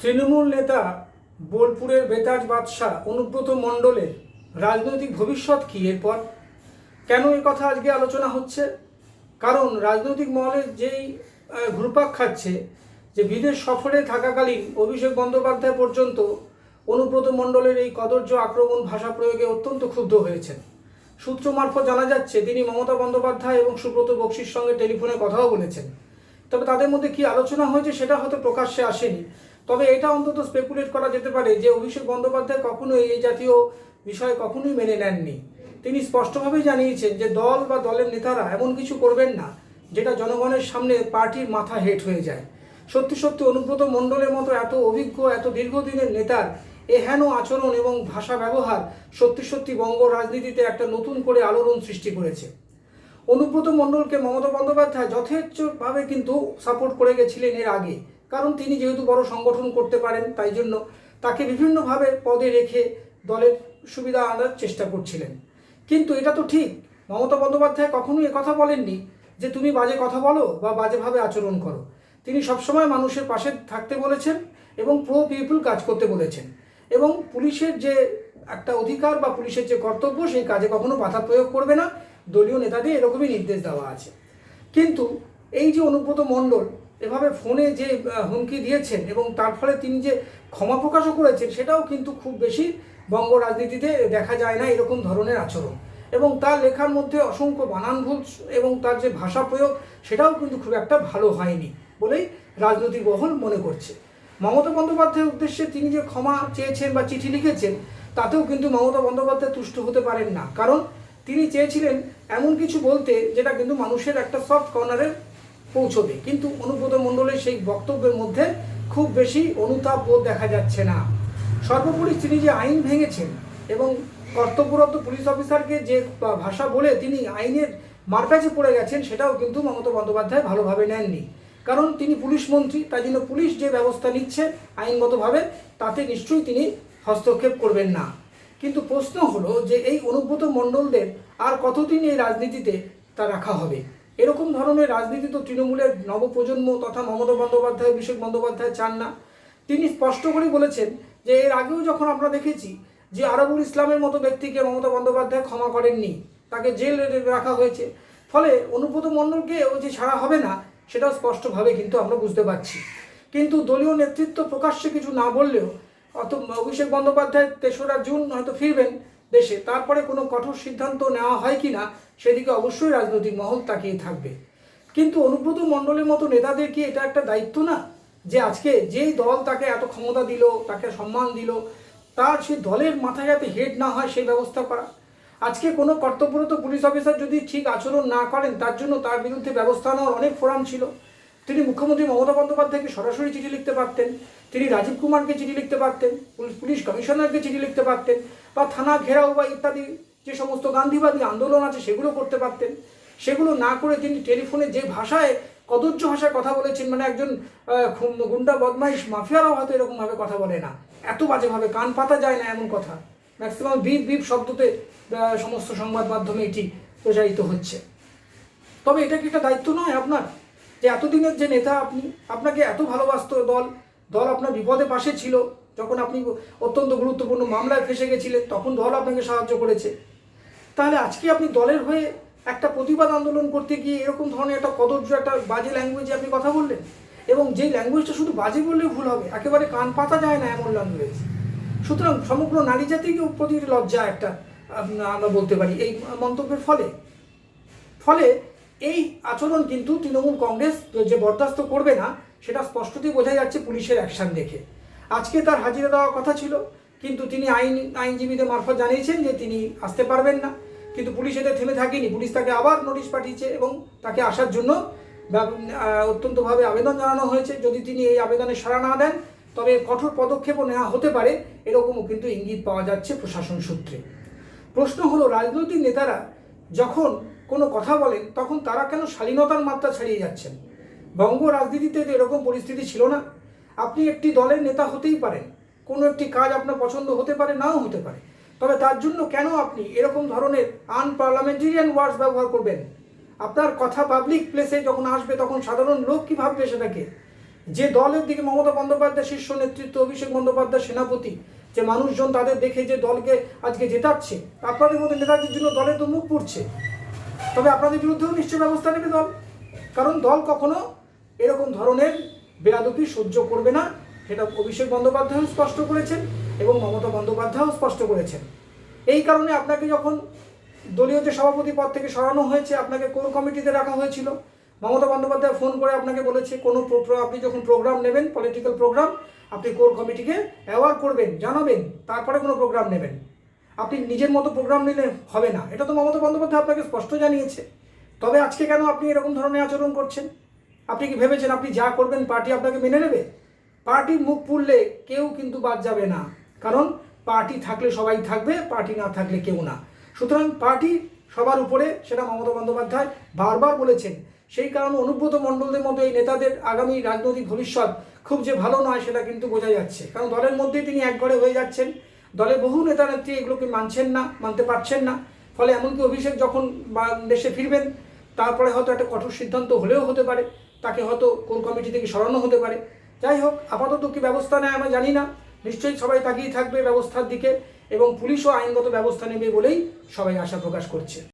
তৃণমূল নেতা বোলপুরের বেতাজ বাদশাহ অনুব্রত মণ্ডলের রাজনৈতিক ভবিষ্যৎ কী এরপর? কেন এই কথা আজকে আলোচনা হচ্ছে? কারণ রাজনৈতিক মহলে যেই ঘুরপাক খাচ্ছে, যে বিদেশ সফরে থাকাকালীন অভিষেক বন্দ্যোপাধ্যায় পর্যন্ত অনুব্রত মণ্ডলের এই কদর্য আক্রমণ ভাষা প্রয়োগে অত্যন্ত ক্ষুব্ধ হয়েছেন। সূত্র মারফত জানা যাচ্ছে, তিনি মমতা বন্দ্যোপাধ্যায় এবং সুব্রত বক্সির সঙ্গে টেলিফোনে কথাও বলেছেন। তবে তাদের মধ্যে কি আলোচনা হয়েছে সেটা হয়তো প্রকাশ্যে আসেনি। তবে এটা অন্তত স্পেকুলেট করা যেতে পারে যে অভিষেক বন্দ্যোপাধ্যায় কখনোই এই জাতীয় বিষয় কখনোই মেনে নেননি। তিনি স্পষ্টভাবেই জানিয়েছেন যে দল বা দলের নেতারা এমন কিছু করবেন না, যেটা জনগণের সামনে পার্টির মাথা হেট হয়ে যায়। সত্যি সত্যি অনুব্রত মণ্ডলের মতো এত অভিজ্ঞ, এত দীর্ঘদিনের নেতার এহেন আচরণ এবং ভাষা ব্যবহার সত্যি সত্যি বঙ্গ রাজনীতিতে একটা নতুন করে আলোড়ন সৃষ্টি করেছে। অনুব্রত মণ্ডলকে মমতা বন্দ্যোপাধ্যায় যথেচ্ছভাবে কিন্তু সাপোর্ট করে গেছিলেন এর আগে। কারণ তিনি যেহেতু বড় সংগঠন করতে পারেন, তাই জন্য তাকে বিভিন্নভাবে পদে রেখে দলের সুবিধা আনার চেষ্টা করছিলেন। কিন্তু এটা তো ঠিক, মমতা বন্দ্যোপাধ্যায় কখনোই কথা বলেননি যে তুমি বাজে কথা বলো বা বাজেভাবে আচরণ করো। তিনি সবসময় মানুষের পাশে থাকতে বলেছেন এবং প্রো পিপুল কাজ করতে বলেছেন। এবং পুলিশের যে একটা অধিকার বা পুলিশের যে কর্তব্য, সেই কাজে কখনো বাধা প্রয়োগ করবে না। দলীয় নেতাদের এরকমই নির্দেশ দেওয়া আছে। কিন্তু এই যে অনুব্রত মণ্ডল এভাবে ফোনে যে হুমকি দিয়েছেন এবং তার ফলে তিনি যে ক্ষমা প্রকাশও করেছেন সেটাও কিন্তু খুব বেশি বঙ্গ রাজনীতিতে দেখা যায় না এরকম ধরনের আচরণ। এবং তার লেখার মধ্যে অসংখ্য বানান ভুল এবং তার যে ভাষা প্রয়োগ সেটাও কিন্তু খুব একটা ভালো হয়নি বলেই রাজনৈতিক মহল মনে করছে। মমতা বন্দ্যোপাধ্যায়ের উদ্দেশ্যে তিনি যে ক্ষমা চেয়েছেন বা চিঠি লিখেছেন, তাতেও কিন্তু মমতা বন্দ্যোপাধ্যায় তুষ্ট হতে পারেন না। কারণ তিনি চেয়েছিলেন এমন কিছু বলতে যেটা কিন্তু মানুষের একটা সফট কর্নারে পৌঁছবে। কিন্তু অনুব্রত মণ্ডলের সেই বক্তব্যের মধ্যে খুব বেশি অনুতাপ বোধ দেখা যাচ্ছে না। সর্বোপরি তিনি যে আইন ভেঙেছেন এবং কর্তব্যরত পুলিশ অফিসারকে যে ভাষা বলে তিনি আইনের মারপ্যাচে পড়ে গেছেন, সেটাও কিন্তু মমতা বন্দ্যোপাধ্যায় ভালোভাবে নেননি। কারণ তিনি পুলিশ মন্ত্রী, তাই জন্য পুলিশ যে ব্যবস্থা নিচ্ছে আইনগতভাবে, তাতে নিশ্চয়ই তিনি হস্তক্ষেপ করবেন না। কিন্তু প্রশ্ন হলো যে, এই অনুব্রত মণ্ডলদের আর কতদিন এই রাজনীতিতে তা রাখা হবে? এরকম ধরনের রাজনীতি তো তৃণমূলের নবপ্রজন্ম তথা মমতা বন্দ্যোপাধ্যায়, অভিষেক বন্দ্যোপাধ্যায় চান না। তিনি স্পষ্ট করেই বলেছেন যে, এর আগেও যখন আমরা দেখেছি যে আরবুল ইসলামের মতো ব্যক্তিকে মমতা বন্দ্যোপাধ্যায় ক্ষমা করেননি, তাকে জেল রাখা হয়েছে, ফলে অনুব্রত মণ্ডলকে ও যে ছাড়া হবে না, সেটাও স্পষ্টভাবে কিন্তু আমরা বুঝতে পারছি। কিন্তু দলীয় নেতৃত্ব প্রকাশ্যে কিছু না বললেও অত অভিষেক বন্দ্যোপাধ্যায় তেসরা জুন হয়তো ফিরবেন দেশে। তারপরে কোনো কঠোর সিদ্ধান্ত নেওয়া হয় কি না সেদিকে অবশ্যই রাজনৈতিক মহল তাকিয়ে থাকবে। কিন্তু অনুব্রত মণ্ডলের মতো নেতাদের কি এটা একটা দায়িত্ব না? যে আজকে যেই দল তাকে এত ক্ষমতা দিল, তাকে সম্মান দিল, তার সেই দলের মাথায় যাতে হেড না হয় সেই ব্যবস্থা করা। আজকে কোনো কর্তব্যরত পুলিশ অফিসার যদি ঠিক আচরণ না করেন, তার জন্য তার বিরুদ্ধে ব্যবস্থা নেওয়ার অনেক ফোরাম ছিল। তিনি মুখ্যমন্ত্রী মমতা বন্দ্যোপাধ্যায়কে সরাসরি চিঠি লিখতে পারতেন, তিনি রাজীব কুমারকে চিঠি লিখতে পারতেন পুলিশ- কমিশনারকে চিঠি লিখতে পারতেন, বা থানা ঘেরাও বা ইত্যাদি যে সমস্ত গান্ধীবাদী আন্দোলন আছে সেগুলো করতে পারতেন। সেগুলো না করে তিনি টেলিফোনে যে ভাষায় কদর্য ভাষায় কথা বলেছেন মানে একজন গুন্ডা, বদমাইশ, মাফিয়ারাও হয়তো এরকমভাবে কথা বলে না। এত বাজেভাবে কান পাতা যায় না এমন কথা। ম্যাক্সিমাম বিপ বিপ শব্দতে সমস্ত সংবাদ মাধ্যমে এটি প্রচারিত হচ্ছে। তবে এটা কি একটা দায়িত্ব নয় আপনার? যে এতদিনের যে নেতা আপনি, আপনাকে এত ভালোবাসত দল দল আপনার বিপদে পাশে ছিল, যখন আপনি অত্যন্ত গুরুত্বপূর্ণ মামলায় ফেসে গেছিলেন, তখন দল আপনাকে সাহায্য করেছে। তাহলে আজকে আপনি দলের হয়ে একটা প্রতিবাদ আন্দোলন করতে গিয়ে এরকম ধরনের একটা কদর্য একটা বাজে ল্যাঙ্গুয়েজে আপনি কথা বললেন? এবং যেই ল্যাঙ্গুয়েজটা শুধু বাজে বললেও ভুল হবে, একেবারে কান পাতা যায় না এমন ল্যাঙ্গুয়েজ সুতরাং সমগ্র নারী জাতিকেও প্রতি লজ্জা একটা আমরা বলতে পারি এই মন্তব্যের ফলে। ফলে এই আচরণ কিন্তু তৃণমূল কংগ্রেস যে বরদাস্ত করবে না, সেটা স্পষ্টতই বোঝা যাচ্ছে পুলিশের অ্যাকশন দেখে। আজকে তার হাজিরা দেওয়ার কথা ছিল, কিন্তু তিনি আইন, আইনজীবীদের মারফত জানিয়েছেন যে তিনি আসতে পারবেন না। কিন্তু পুলিশ এতে থেমে থাকেনি। পুলিশ তাকে আবার নোটিশ পাঠিয়েছে এবং তাকে আসার জন্য অত্যন্তভাবে আবেদন জানানো হয়েছে। যদি তিনি এই আবেদনে সাড়া না দেন, তবে কঠোর পদক্ষেপও নেওয়া হতে পারে। এরকমও কিন্তু ইঙ্গিত পাওয়া যাচ্ছে প্রশাসন সূত্রে। প্রশ্ন হলো, রাজনৈতিক নেতারা যখন কোনো কথা বলেন তখন তারা কেন শালীনতার মাত্রা ছাড়িয়ে যাচ্ছেন? বঙ্গ রাজনীতিতে তো এরকম পরিস্থিতি ছিল না। আপনি একটি দলের নেতা হতেই পারেন। কোনো একটি কাজ আপনার পছন্দ হতে পারে, নাও হতে পারে। তবে তার জন্য কেন আপনি এরকম ধরনের আনপার্লামেন্টেরিয়ান ওয়ার্ডস ব্যবহার করবেন? আপনার কথা পাবলিক প্লেসে যখন আসবে, তখন সাধারণ লোক কী ভাববে সেটাকে? যে দলের দিকে মমতা বন্দ্যোপাধ্যায় শীর্ষ নেতৃত্ব অভিষেক বন্দ্যোপাধ্যায় সেনাপতি যে মানুষজন তাদের দেখে যে দলকে আজকে জেতাচ্ছে, আপনাদের মধ্যে নেতাজির জন্য দলের তো মুখ পুড়ছে। তবে আপনাদের বিরুদ্ধেও নিশ্চয় ব্যবস্থা নেবে দল। কারণ দল কখনো এরকম ধরনের বেয়াদবি সহ্য করবে না, সেটা অভিষেক বন্দ্যোপাধ্যায়ও স্পষ্ট করেছেন এবং মমতা বন্দ্যোপাধ্যায়ও স্পষ্ট করেছেন। এই কারণে আপনাকে যখন দলীয় যে সভাপতি পদ থেকে সরানো হয়েছে, আপনাকে কোর কমিটিতে রাখা হয়েছিল? মমতা বন্দ্যোপাধ্যায় ফোন করে আপনাকে বলেছে, কোনো আপনি যখন প্রোগ্রাম নেবেন পলিটিক্যাল প্রোগ্রাম আপনি কোর কমিটিকে অ্যাওয়ার্ড করবেন, জানাবেন, তারপরে কোনো প্রোগ্রাম নেবেন। আপনি নিজের মতো প্রোগ্রাম নিলে হবে না। এটা তো মমতা বন্দ্যোপাধ্যায় আপনাকে স্পষ্ট জানিয়েছে। তবে আজকে কেন আপনি এরকম ধরনের আচরণ করছেন? আপনি কি ভেবেছেন আপনি যা করবেন, পার্টি আপনাকে মেনে নেবে? পার্টির মুখ পুড়লে কেউ কিন্তু বাদ যাবে না। কারণ পার্টি থাকলে সবাই থাকবে, পার্টি না থাকলে কেউ না। সুতরাং পার্টি সবার উপরে, সেটা মমতা বন্দ্যোপাধ্যায় বারবার বলেছেন। সেই কারণে অনুব্রত মণ্ডলদের মতো এই নেতাদের আগামী রাজনৈতিক ভবিষ্যৎ খুব যে ভালো নয় সেটা কিন্তু বোঝা যাচ্ছে। কারণ দলের মধ্যেই তিনি একঘরে হয়ে যাচ্ছেন। দলে বহু নেতা নেত্রী এগুলোকে মানছেন না, মানতে পারছেন না। ফলে এমনকি অভিষেক যখন দেশে ফিরবেন, তারপরে হয়তো একটা কঠোর সিদ্ধান্ত হলেও হতে পারে। তাকে হয়তো কোন কমিটি থেকে সরানো হতে পারে। যাই হোক, আপাতত কি ব্যবস্থা নেয় আমরা জানি না। নিশ্চয়ই সবাই তাকিয়ে থাকবে ব্যবস্থার দিকে এবং পুলিশও আইনগত ব্যবস্থা নেবে বলেই সবাই আশা প্রকাশ করছে।